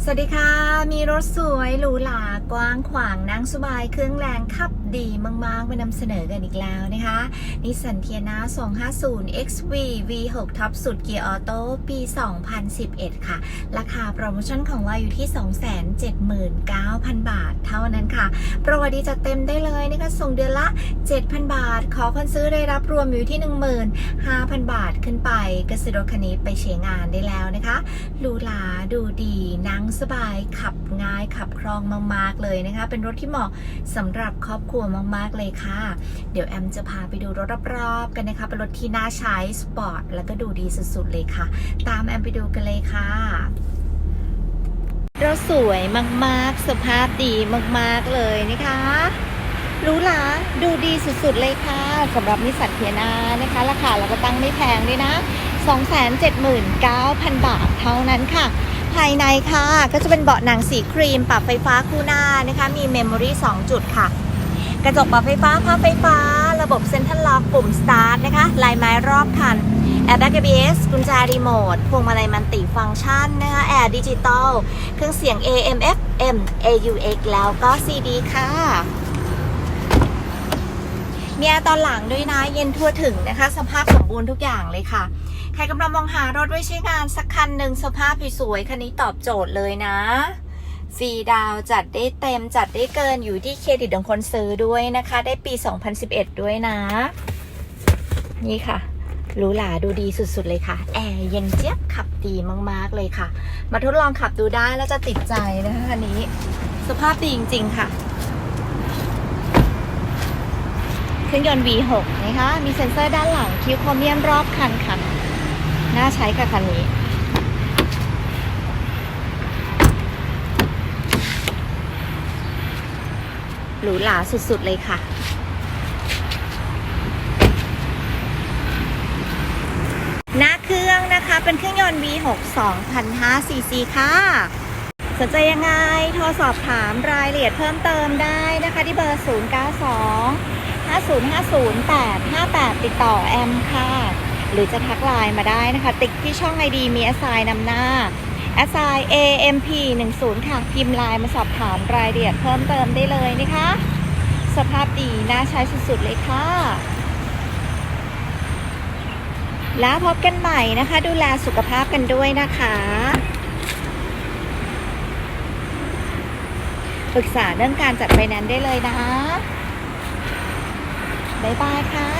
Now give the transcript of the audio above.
สวัสดีค่ะ มีรถสวยหรูหรากว้างขวางนั่งสบายเครื่องแรงขับดีมากๆมานำเสนอกันอีกแล้วนะคะนิสสันเทียนา250 XV V6 ท็อปสุดเกียร์ออโต้ปี 2011 ค่ะ ราคาโปรโมชั่นของเราอยู่ที่ 279,000 บาท เท่านั้นค่ะ โปรดีจัดเต็มได้เลยนะคะ ส่งเดือนละ 7,000 บาท ขอคนซื้อได้รับรวมอยู่ที่ 15,000 บาทขึ้นไปก็ซื้อรถคันนี้ไปใช้งานได้แล้วนะคะหรูหราดูดีนั่งสบาย ขับง่ายขับคล่องมาก ๆ เลยนะคะ เป็นรถที่เหมาะสำหรับครอบครัวมาก ๆ เลยค่ะ เดี๋ยวแอมจะพาไปดูรถรอบๆกันนะคะ เป็นรถที่น่าใช้สปอร์ตแล้วก็ดูดีสุด ๆ เลยค่ะ ตามแอมไปดูกันเลยค่ะ เรถสวยมากๆ สภาพดีมากๆเลยนะคะหรูหราดูดีสุดๆเลยค่ะสำหรับนิสสันเทียนานะคะ ราคาเราก็ตั้งไม่แพงด้วยนะ 279,000 บาทเท่านั้นค่ะ ภายในค่ะก็จะเป็นเบาะหนังสีครีม ปรับไฟฟ้าคู่หน้านะคะ มีเมมโมรี่2จุดค่ะ กระจกปรับไฟฟ้าภาไฟฟ้า ระบบเซ็นทรัลล็อกปุ่มสตาร์ทนะคะ ลายไม้รอบคันแอร์แบ็ก ABS กุญแจรีโมทพวงมาลัยมันติฟังก์ชันนะคะแอร์ดิจิตอลเครื่องเสียง AM FM AUX แล้วก็ CD ค่ะมีแอร์ตอนหลังด้วยนะ เย็นทั่วถึงนะคะ สภาพสมบูรณ์ทุกอย่างเลยค่ะ ใครกำลังมองหารถไว้ใช้งานสักคันหนึ่งสภาพสวยๆคันนี้ตอบโจทย์เลยนะ ฟรีดาวจัดได้เต็มจัดได้เกินอยู่ที่เครดิตของคนซื้อด้วยนะคะ ได้ปี 2011 ด้วยนะ นี่ค่ะหรูหราดูดีสุดๆเลยค่ะ แอร์เย็นเจี๊ยบขับดีมากๆเลยค่ะ มาทดลองขับดูได้แล้วจะติดใจนะคะคันนี้ สภาพดีจริง ๆ ค่ะ เครื่องยนต์ V6 นะคะ มีเซ็นเซอร์ด้านหลังคิวโครเมียมรอบคันค่ะ น่าใช้กับคันนี้ หรูหราสุดๆเลยค่ะ หน้าเครื่องนะคะเป็นเครื่องยนต์ V6 2,500 cc ค่ะ สนใจยังไง โทรสอบถามรายละเอียดเพิ่มเติมได้นะคะที่เบอร์ 092 5050858 ติดต่อแอมค่ะ หรือจะทักไลน์มาได้นะคะ ติ๊กที่ช่อง ID มีแอสไซน์นำหน้า แอสไซน์ AMP 10ค่ะ พิมพ์ไลน์มาสอบถามรายละเอียดเพิ่มเติมได้เลยนะคะ สภาพดีน่าใช้สุดๆเลยค่ะ แล้วพบกันใหม่นะคะ ดูแลสุขภาพกันด้วยนะคะปรึกษาเรื่องการจัดไฟแนนซ์ได้เลยนะ บ๊ายบายค่ะ